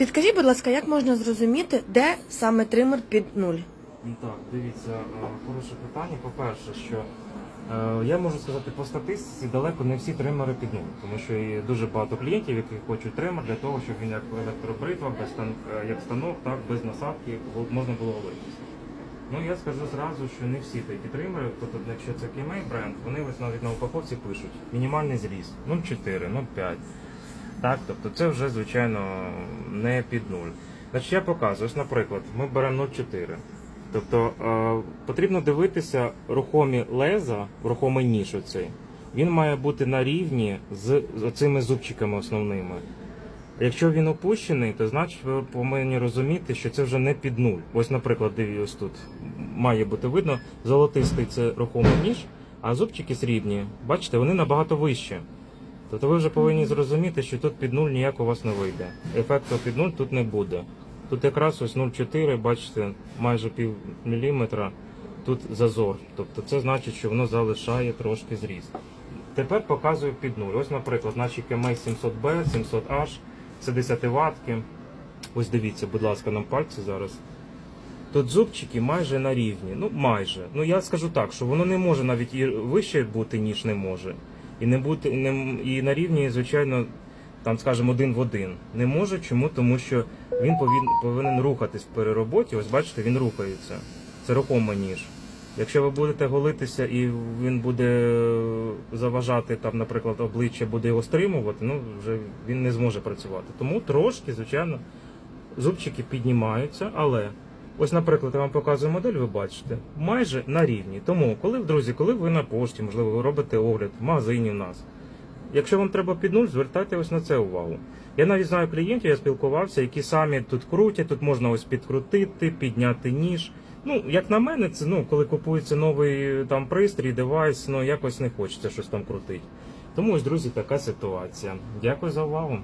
Підкажіть, будь ласка, як можна зрозуміти, де саме тример під нуль? Ну Так, дивіться, е, хороше питання. По-перше, що е, я можу сказати по статистиці, далеко не всі тримери під нуль, тому що є дуже багато клієнтів, які хочуть тример для того, щоб він як електробритва, без стан, е, як станок, так без насадки можна було голитися. Ну я скажу зразу, що не всі такі тримери, тобто якщо це Кімей бренд, вони ось навіть на упаковці пишуть мінімальний зріст 0,4, 0,5. Так, тобто це вже звичайно не під нуль. Значить, я показую, ось, наприклад, ми беремо 0,4. Тобто е, потрібно дивитися рухомі леза, рухомий ніж оцей. Він має бути на рівні з оцими зубчиками основними. Якщо він опущений, то значить ви повинні розуміти, що це вже не під нуль. Ось, наприклад, дивіться, тут має бути видно, золотистий це рухомий ніж, а зубчики срібні, бачите, вони набагато вищі. Тобто ви вже повинні зрозуміти, що тут під нуль ніяк у вас не вийде. Ефекту під нуль тут не буде. Тут якраз ось 0,4, бачите, майже пів міліметра тут зазор. Тобто це значить, що воно залишає трошки зріз. Тепер показую під нуль. Ось, наприклад, наші КМ 700B, 700H, це 10 ватки. Ось дивіться, будь ласка, на пальці зараз. Тут зубчики майже на рівні. Ну, майже. Ну я скажу так, що воно не може навіть і вище бути, ніж не може. І не бути не, і на рівні, звичайно, там, скажімо, один в один. Не може. Чому? Тому що він повин, повинен рухатись в перероботі. Ось бачите, він рухається. Це рухомий ніж. Якщо ви будете голитися і він буде е, заважати, там, наприклад, обличчя буде його стримувати, ну вже він не зможе працювати. Тому трошки, звичайно, зубчики піднімаються, але ось, наприклад, я вам показую модель, ви бачите, майже на рівні. Тому, коли, друзі, коли ви на пошті, можливо, ви робите огляд в магазині в нас. Якщо вам треба під нуль, звертайте ось на це увагу. Я навіть знаю клієнтів, я спілкувався, які самі тут крутять, тут можна ось підкрутити, підняти ніж. Ну, як на мене, це ну, коли купується новий там пристрій, девайс, ну якось не хочеться щось там крутити. Тому ось, друзі, така ситуація. Дякую за увагу.